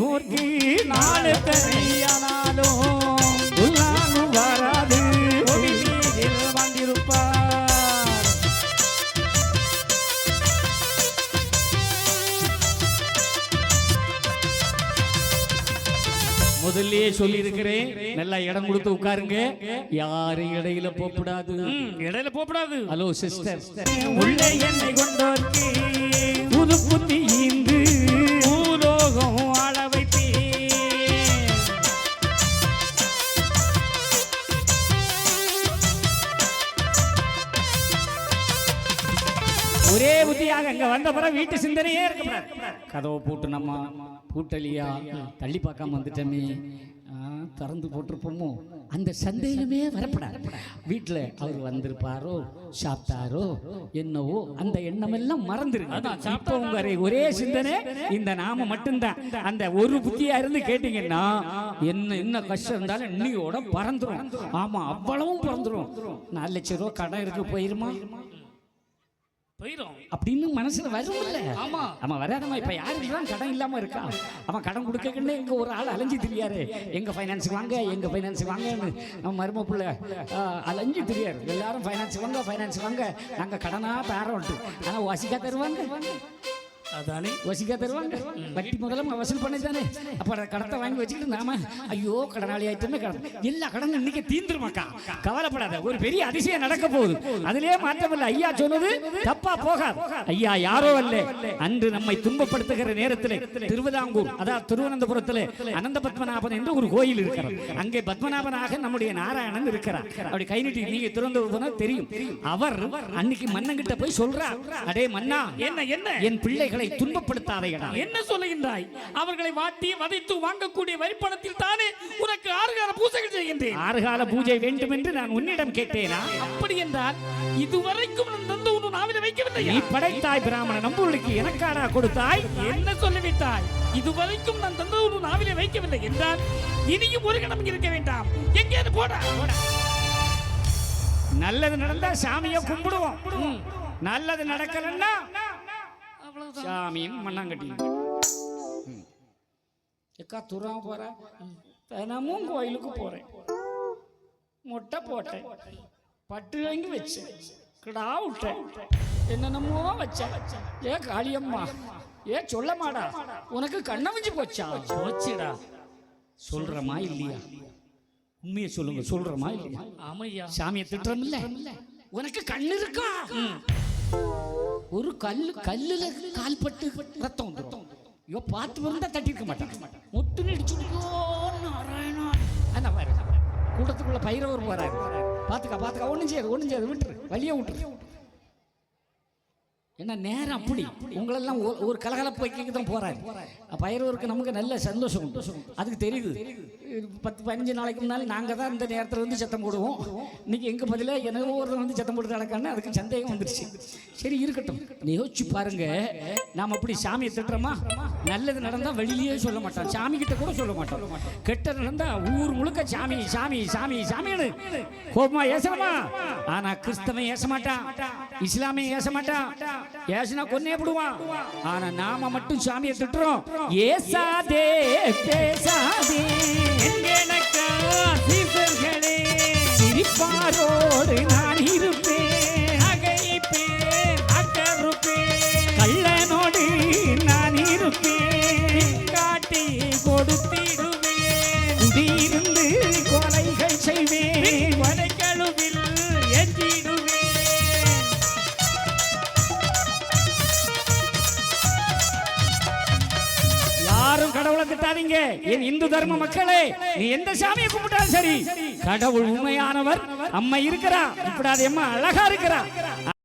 போர்க்கு நாலு தனியானாலும் உள்ளானும் வராது. வந்திருப்பார் முதல்லயே சொல்லி இருக்கிறேன் நல்லா இடம் கொடுத்து உட்காருங்க. யாரும் இடையில போகக்கூடாது இடையில போகக்கூடாது ஹலோ சிஸ்டர் உள்ளே என்னை கொண்டோர்க்கு. புது புத்தி இந்து ஒரே புத்தியாக அங்க வந்த பிறகு வீட்டு சிந்தனையே இருக்கக்கூடாது கதவை பூட்டு நம்ம பூட்டலியா? தள்ளி பார்க்காம வந்துட்டோமே. திறந்து போட்டிருப்போமோ? அந்த சந்தேகமே வரப்படாது. வீட்டில் அவர் வந்திருப்பாரோ சாப்பிட்டாரோ என்னவோ அந்த எண்ணமெல்லாம் மறந்துருங்க. இப்போ உங்க ஒரே சிந்தனை இந்த நாம மட்டும்தான். அந்த ஒரு புத்தியா இருந்து கேட்டீங்கன்னா என்ன என்ன கஷ்டம் இருந்தாலும் இன்னையோட பறந்துரும். ஆமா அவ்வளவும் பறந்துரும். நாலு லட்சம் ரூபா கடன் இருக்கு போயிருமா? போயிடும் அப்படின்னு மனசுல வரும்ல. ஆமா. ஆமா வராதமா இப்ப யாருக்கெல்லாம் கடன் இல்லாம இருக்கா? அவன் கடன் கொடுக்கக்குன்னு எங்க ஒரு ஆள் அலைஞ்சு தெரியாரு எங்க ஃபைனான்ஸ் வாங்க எங்க ஃபைனான்ஸ் வாங்கன்னு. நம்ம மரும பிள்ளை அலைஞ்சு தெரியாரு எல்லாரும் ஃபைனான்ஸ் வாங்க ஃபைனான்ஸ் வாங்க. நாங்க கடனா தாரோன்ட்டு. ஆனா வசிக்கா தருவாங்க. அதானே? வசிக்கா தருவாங்க. வட்டி முதல்ல வசூல் பண்ணி தானே அப்ப கடத்தை வாங்கி வச்சுக்கிட்டு நாம ஐயோ கடனாளி ஆயிட்டுமே கடன் எல்லா கடனும் இன்னைக்கு தீந்துருமாக்கா கவலைப்படாத ஒரு பெரிய அதிசயம் நடக்க போகுது. அதிலே மாற்றமில்லை. ஐயா சொன்னது தப்பா போகாது. ஐயா யாரோ அல்ல. அன்று நம்மை துன்பப்படுத்துகிற நேரத்தில் திருவிதாங்கூர் அதாவது திருவனந்தபுரத்தில் அனந்த பத்மநாபன் என்று ஒரு கோயில் இருக்கிறார் அங்கே பத்மநாபனாக நம்முடைய நாராயணன் இருக்கிறார். அப்படி கை நீட்டி நீங்க திருவனந்தபுரம் தெரியும். அவர் அன்னைக்கு மன்னங்கிட்ட போய் சொல்றார். அடே மன்னா என்ன என்ன? என் பிள்ளைகளை துன்பப்படுத்தாதையடா என்ன சொல்லுகின்றாய்? அவர்களை வாட்டி வதைத்து வாங்கக்கூடிய வரிப்பணத்தில் தானே உனக்கு ஆறுகால பூசைகள் செய்கின்றேன். ஆறுகால பூஜை வேண்டும் என்று நான் உன்னிடம் கேட்டேனா? அப்படி என்றால் இதுவரைக்கும் நான் தந்து உன் நாவில வைக்கவில்லை நீ படைத்தாய் பிராமண நம்புளுக்கு எனக்காடா கொடுத்தாய்? என்ன சொல்லிவிட்டாய்? இதுவரைக்கும் நான் தந்த ஒரு நாவிலே வைக்கவில்லை என்றால் இனியும் ஒரு கணம் இருக்க வேண்டாம். எங்கேயாவது போடா. போடா. நல்லது நடந்தா சாமியை கும்பிடுவோம். நல்லது நடக்கலன்னா சாமியும் மண்ணாங்கட்டி. எக்கா துறாம போற? தினமும் கோயிலுக்கு போறேன். முட்டை போட்டேன். பட்டு வாங்கி வச்சேன். கிடா விட்டேன். என்னென்னமோ வச்சேன். ஏ காளியம்மா ஏ சொல்ல மாடா உனக்கு கண்ணமிஞ்சு போச்சா? போச்சுடா. சொல்றமா இல்லையா? உண்மையை சொல்லுங்க சொல்றமா இல்லையா? ஆமையா. சாமியை திட்டுறமில்ல உனக்கு கண்ணு இருக்கா? ஒரு கல் கல்லுல கால்பட்டு ரத்தம் வந்துடும் ஐயோ பார்த்து வந்தா தட்டி இருக்க மாட்டான் மொட்டு நடிச்சு நாராயணா. அந்த பாரு கூட்டத்துக்குள்ள பயிரவர் போறாரு. பாத்துக்கா பாத்துக்கா ஒண்ணும் செய்யாது ஒண்ணும் செய்யாது விட்டுரு. வழியா விட்டுரு. என்ன நேரம் அப்படி உங்களெல்லாம் ஒரு- கலகலப்பு வைக்க தான் போகிறாரு பயிரூருக்கு நமக்கு நல்ல சந்தோஷம் உண்டு. அதுக்கு தெரியுது. பத்து பதினஞ்சு நாளைக்கு முன்னால் நாங்கள் தான் இந்த நேரத்தில் வந்து சத்தம் போடுவோம். இன்னைக்கு எங்கள் பதிலாக எனக்கு ஒரு வந்து சத்தம் போட்டு நடக்கான்னு அதுக்கு சந்தேகம் வந்துருச்சு. சரி இருக்கட்டும். நீ யோசிச்சு பாருங்க. நாம் அப்படி சாமியை திட்டுறோமா? நல்லது நடந்தால் வெளியிலேயே சொல்ல மாட்டோம். சாமி கிட்ட கூட சொல்ல மாட்டோம். கெட்ட நடந்தால் ஊர் முழுக்க சாமி சாமி சாமி சாமின்னு. கோபமா ஏசமா ஆனால் கிறிஸ்தவன் ஏச மாட்டான் இஸ்லாமிய ஏச மாட்டான் ஏசுனா கொன்னே விடுவான் ஆனா நாம மட்டும் சாமியை திட்டுறோம். ஏசாதே பேசாதே சிரிப்பாரோடு நான் இருப்பேன். நகைப்பேன் அக்கறுப்பேன். கள்ளனோடு நான் இருப்பேன். காட்டி கொடுத்திடுவேன் யாரும் என் இந்து தர்ம மக்களே நீ எந்த சாமியை கும்பிட்டாலும் சரி. கடவுள் உண்மையானவர் அம்மா இருக்கிறா இப்படாது அம்மா அழகா இருக்கிறா